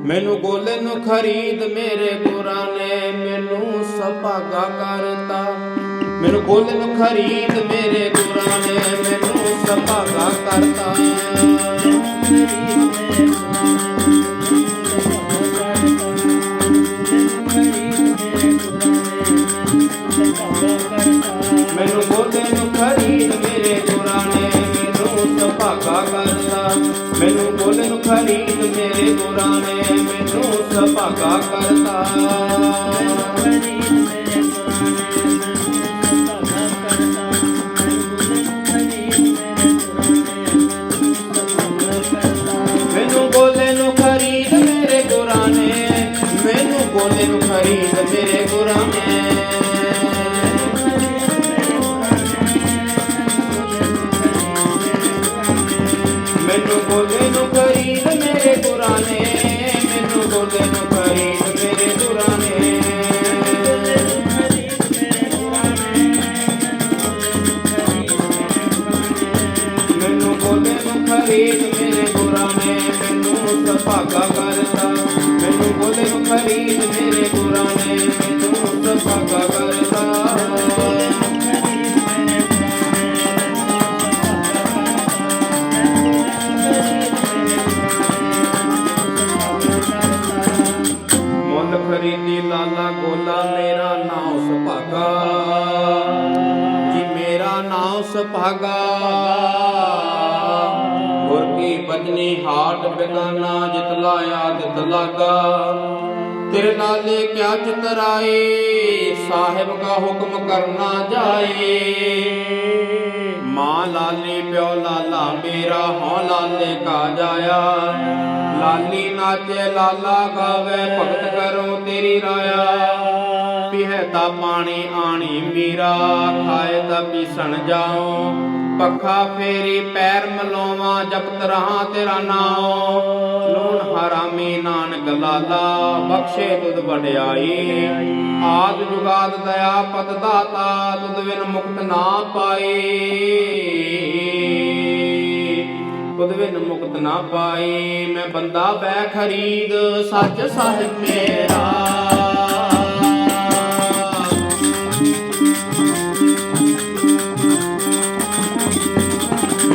ਮੈਨੂੰ ਗੋਲੇ ਨੂੰ ਖਰੀਦ ਮੇਰੇ ਗੁਰਾਂ ਨੇ ਮੈਨੂੰ ਸੁਭਾਗਾ ਕਰਤਾ। ਮੈਨੂੰ ਗੋਲੇ ਨੂੰ ਖਰੀਦ ਮੇਰੇ ਗੁਰਾਂ ਨੇ ਮੈਨੂੰ ਸੁਭਾਗਾ ਕਰਤਾ। ਸੁਭਾਗਾ ਕਰਤਾ ਮੈਨੂੰ ਬੋਲੇ ਨੂੰ ਖਰੀਦ ਮੇਰੇ ਗੁਰਾਂ ਨੇ ਮੈਨੂੰ ਬੋਲੇ ਨੂੰ ਖਰੀਦ ਮੇਰੇ ਗੁਰਾਂ ਨੇ ਮੈਨੂੰ ਗੋਲੇ ਮੇਰੇ ਗੁਰਾਂ ਨੇ ਮੈਨੂੰ ਸੁਭਾਗਾ ਕਰਤਾ ਖਰੀਦੀ ਲਾਲਾ ਗੋਲਾ, ਮੇਰਾ ਨਾਮ ਸੁਭਾਗਾ। ਜੀ ਮੇਰਾ ਨਾਮ ਸੁਭਾਗਾ। ਗੁਰ ਕੀ ਬਜਨੀ ਹਾਟ ਬਿਗਾਨਾ ਜਿਤ ਲਾਇਆ ਤਿਤ ਲਾਗਾ। ਤੇਰੇ ਨਾਲੇ ਕਿਆ ਚਿਤਰਾਏ ਸਾਹਿਬ ਕਾ ਹੁਕਮ ਕਰਨਾ ਜਾਏ। ਮਾਂ ਲਾਲੀ, ਪਿਓ ਲਾਲਾ, ਮੇਰਾ ਹਉ ਲਾਲੇ ਕਾ ਜਾਇਆ। ਲਾਲੀ ਨਾਚੇ, ਲਾਲਾ ਗਾਵੇ, ਭਗਤ ਕਰੋ ਤੇਰੀ ਰਾਇਆ। ਪੀਹੈ ਤਾ ਪਾਣੀ ਆਣੀ ਮੀਰਾ, ਖਾਏ ਤਾਂ ਪੀਸਣ ਜਾਉ। ਪੱਖਾ ਫੇਰੀ ਪੈਰ ਮਲੋਵਾ, ਜਪਤ ਰਹਾ ਤੇਰਾ ਨਾਮ ਲੂਣ ਹਰਾਮੀ ਨਾਨਕ ਲਾਲਾ, ਬਖਸ਼ੇ ਤੁਧ ਵਡਿਆਈ। ਆਦ ਜੁਗਾਦ ਦਇਆ ਪਤ ਦਾਤਾ, ਤੁਧ ਬਿਨ ਮੁਕਤ ਨਾ ਪਾਏ ਤੁਧ ਬਿਨ ਮੁਕਤ ਨਾ ਪਾਏ ਮੈਂ ਬੰਦਾ ਬੈ ਖਰੀਦ ਸੱਚ ਸਾਹਿਬ ਮੇਰਾ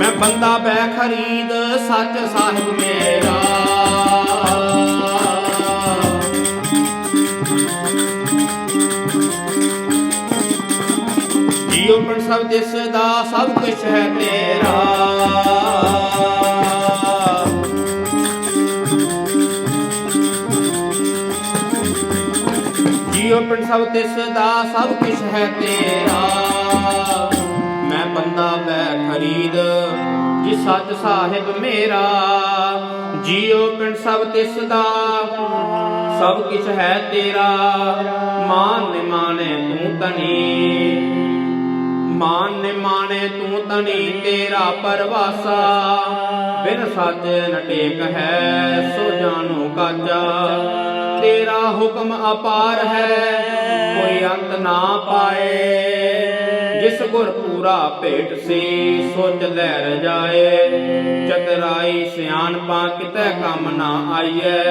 ਮੈਂ ਬੰਦਾ ਬੈ ਖਰੀਦ, ਸੱਚ ਸਾਹਿਬ ਮੇਰਾ। ਜੀਉ ਪਣ ਸਭ ਦਿਸ ਦਾ, ਸਭ ਕੁਛ ਹੈ ਤੇਰਾ। ਜੀਉ ਪਣ ਸਭ ਦਿਸ ਦਾ, ਸਭ ਕੁਛ ਹੈ ਤੇਰਾ। ਮੈਂ ਬੰਦਾ ਬੈ ਖਰੀਦ ਸੱਚ ਸਾਹਿਬ ਮੇਰਾ, ਜੀਉ ਪਿੰਡ ਸਭ ਤਿਸ ਦਾ, ਸਭ ਕੁਛ ਹੈ ਤੇਰਾ, ਮਾਨ ਨਿਮਾਣੇ ਤੂੰ ਤਨੀ ਮਾਨ ਨਿਮਾਣੇ ਤੂੰ ਤਨੀ ਤੇਰਾ ਪਰਵਾਸਾ, ਬਿਨ ਸੱਚ ਨਟੇਕ ਹੈ, ਸੋ ਜਾਣੋ ਕਾਜਾ ਤੇਰਾ ਹੁਕਮ ਅਪਾਰ ਹੈ, ਕੋਈ ਅੰਤ ਨਾ ਪਾਏ। ਜਿਸ ਗੁਰ ਪੂਰਾ ਭੇਟ ਸੀ, ਸੋਚ ਲੈ ਰਜਾਏ ਚਤਰਾਈ ਸਿਆਣਪਾ ਕਿਤੈ ਕੰਮ ਨਾ ਆਈਐ।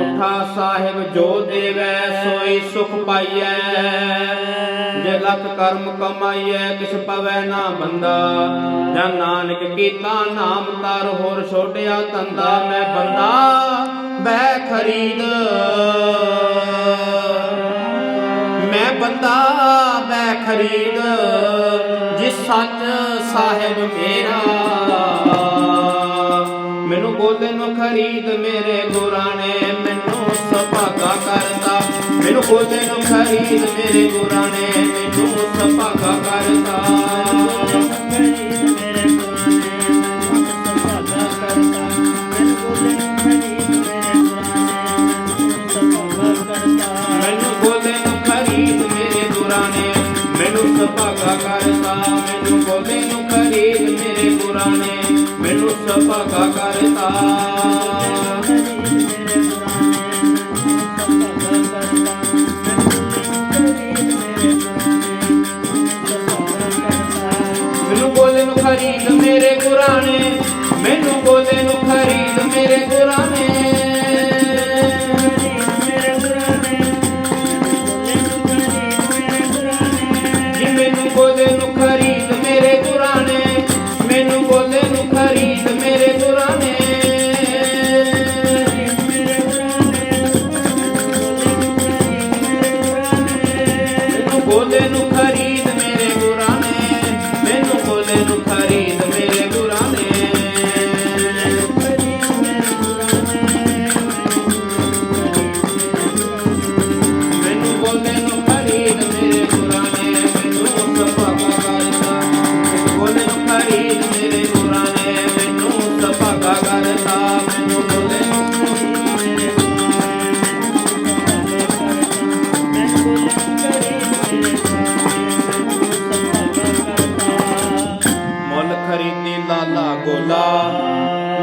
ਉਠਾ ਸਾਹਿਬ ਜੋ ਦੇਵੈ, ਸੋਈ ਸੁਖ ਪਾਈਐ। ਜੇ ਲੱਖ ਕਰਮ ਕਮਾਈਐ, ਕਿਛ ਪਵੈ ਨਾ ਬੰਦਾ। ਜਾਂ ਨਾਨਕ ਕੀਤਾ ਨਾਮ, ਤਰ ਹੋਰ ਛੋਟਿਆ ਤੰਦਾ ਮੈਂ ਬੰਦਾ ਬੈ ਖਰੀਦ। ਬੰਦਾ ਬੈ ਖਰੀਦ, ਜਿਸ ਸੱਚ ਸਾਹਿਬ ਮੇਰਾ। ਮੈਨੂੰ ਗੋਲੇ ਨੂੰ ਖਰੀਦ ਮੇਰੇ ਗੁਰਾਂ ਨੇ ਮੈਨੂੰ ਸੁਭਾਗਾ ਕਰਤਾ ਮੈਨੂੰ ਗੋਲੇ ਨੂੰ ਖਰੀਦ ਮੇਰੇ ਗੁਰਾਂ ਨੇ ਮੈਨੂੰ ਸੁਭਾਗਾ ਕਰਤਾ ਮੈਨੂੰ ਕਰਤਾ। ਮੈਨੂੰ ਗੋਲੇ ਨੂੰ ਖਰੀਦ ਮੇਰੇ ਗੁਰਾਂ ਮੈਨੂੰ ਬੋਲੇ ਨੂੰ ਖਰੀਦ ਮੇਰੇ ਗੁਰਾਂ poder no carinho.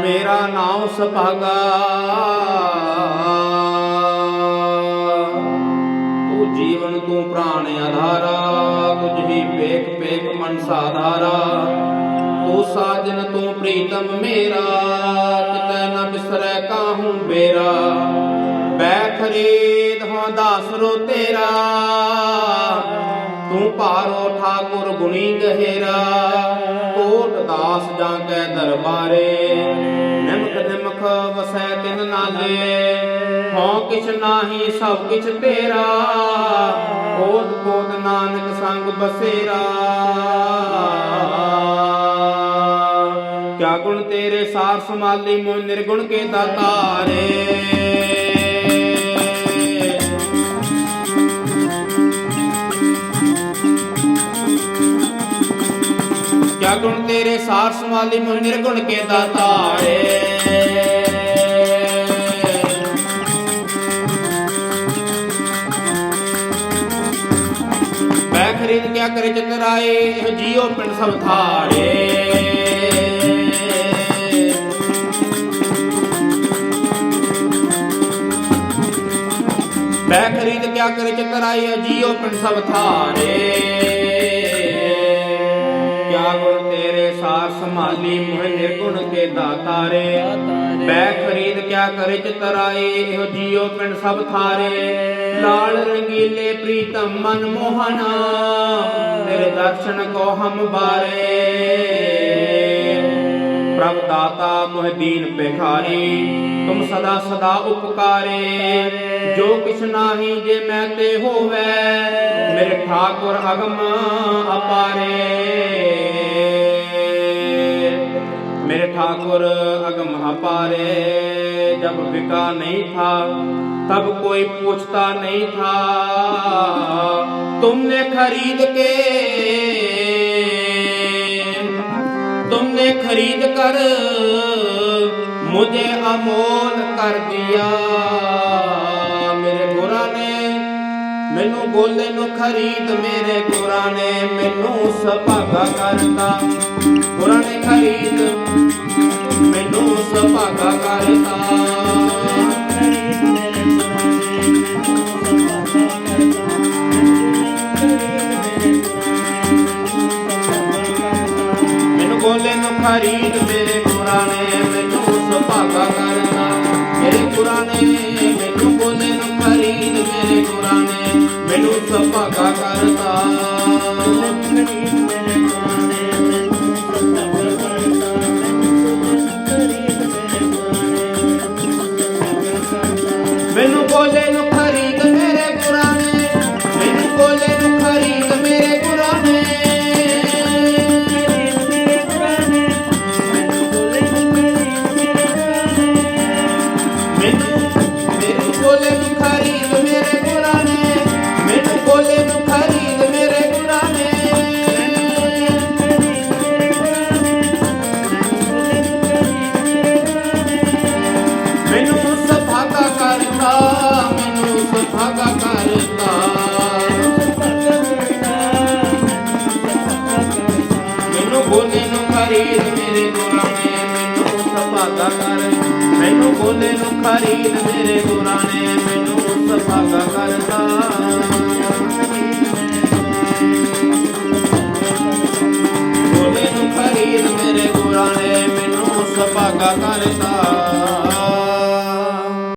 ਮੇਰਾ ਨਾਮ ਸੁਭਾਗਾ। ਤੂੰ ਜੀਵਨ ਤੂੰ ਪ੍ਰਾਣ ਆਧਾਰਾ ਤੁਝ ਹੀ ਪੇਕ ਪੇਕ ਮਨ ਸਾਧਾਰਾ। ਤੂੰ ਸਾਜਨ ਤੂੰ ਪ੍ਰੀਤਮ ਮੇਰਾ, ਕਿਤੈ ਨ ਬਿਸਰੈ ਕਾਹੂ ਮੇਰਾ ਬੈਖਰੀਦ ਹਾਂ ਦਾਸਰੋ ਤੇਰਾ, ਤੂੰ ਪਾਰੋ ਠਾਕੁਰ ਗੁਣੀ ਗਹਿਰਾ। ਕੋਟ ਦਾਸ ਜਾਂ ਕੈ ਦਰਬਾਰੇ ਨਿਮਕ ਨਿਮਕ ਵਸੈ ਤਿਨ ਨਾਲੇ। ਹਉ ਕਿਛ ਨਾਹੀ ਸਭ ਕਿਛ ਤੇਰਾ, ਕੋਟ ਕੋਟ ਨਾਨਕ ਸੰਗ ਬਸੇਰਾ। ਕਿਆ ਗੁਣ ਤੇਰੇ ਸਾਰ ਸਮਾਲੀ ਮੋ ਨਿਰਗੁਣ ਕੇ ਦਾਤਾਰੇ। ਕਿਆ ਗੁਣ ਤੇਰੇ ਸਾਰ ਸਮਾਲੀ ਮੋਹ ਨਿਰਗੁਣ ਕੇ ਦਾਤਾਰੇ ਬੈ ਖਰੀਦ ਕਿਆ ਕਰੇ ਚਤਰਾਏ ਇਹ ਜੀਓ ਪਿੰਡ ਸਭ ਥਾੜੇ ਬੈ ਖਰੀਦ ਕਿਆ ਕਰੇ ਚਤਰਾਏ ਇਹ ਜੀਓ ਪਿੰਡ ਸਭ ਥਾਰੇ ਸਾਰ ਸੰਭਾਲੀ ਮੋਹ ਨਿਰਗੁਣ ਕੇ ਦਾਤਾਰੇ। ਬੈ ਖਰੀਦ ਕਿਆ ਕਰੇ ਚਤਰਾਏ ਇਹੋ ਜੀਓ ਪਿੰਡ ਸਭ ਥਾਰੇ। ਲਾਲ ਰੰਗੀਲੇ ਪ੍ਰੀਤਮ ਮਨ ਮੋਹਨਾ ਤੇਰੇ ਦਰਸ਼ਨ ਕੋ ਹਮ ਬਾਰੇ। ਪ੍ਰਭ ਦਾਤਾ ਮੋਹ ਦੀਨ ਭਿਖਾਰੀ, ਤੁਮ ਸਦਾ ਸਦਾ ਉਪਕਾਰੇ। ਜੋ ਕਿਛ ਨਾਹੀ ਜੇ ਮੈਂ ਤੇ ਹੋਵੇ, ਮੇਰੇ ਠਾਕੁਰ ਅਗਮ ਅਪਾਰੇ। मेरे ठाकुर अगम अपारे जब बिका नहीं था तब कोई पूछता नहीं था तुमने खरीद के तुमने खरीद कर मुझे अमोल कर दिया ਮੈਨੂੰ ਗੋਲੇ ਨੂੰ ਖਰੀਦ ਮੇਰੇ ਗੁਰਾਂ ਨੇ ਮੈਨੂੰ ਸੁਭਾਗਾ ਕਰਤਾ। ਗੁਰਾਂ ਖਰੀਦ, ਮੈਨੂੰ ਸੁਭਾਗਾ ਕਰਤਾ। ਮੈਨੂੰ ਗੋਲੇ ਨੂੰ ਖਰੀਦ ਮੇਰੇ ਗੁਰਾਂ ਨੇ ਮੈਨੂੰ ਸੁਭਾਗਾ ਕਰਤਾ। ਮੇਰੇ ਗੁਰਾਂ ਕਰਤਾ ਸੁਭਾਗਾ ਕਰ। ਮੈਨੂੰ ਗੋਲੇ ਨੂੰ ਖਰੀਦ ਮੇਰੇ ਗੁਰਾਂ ਨੇ ਮੈਨੂੰ ਸੁਭਾਗਾ ਕਰਤਾ ਗੋਲੇ ਨੂੰ ਖਰੀਦ ਮੇਰੇ ਗੁਰਾਂ ਨੇ ਮੈਨੂੰ ਸੁਭਾਗਾ ਕਰਤਾ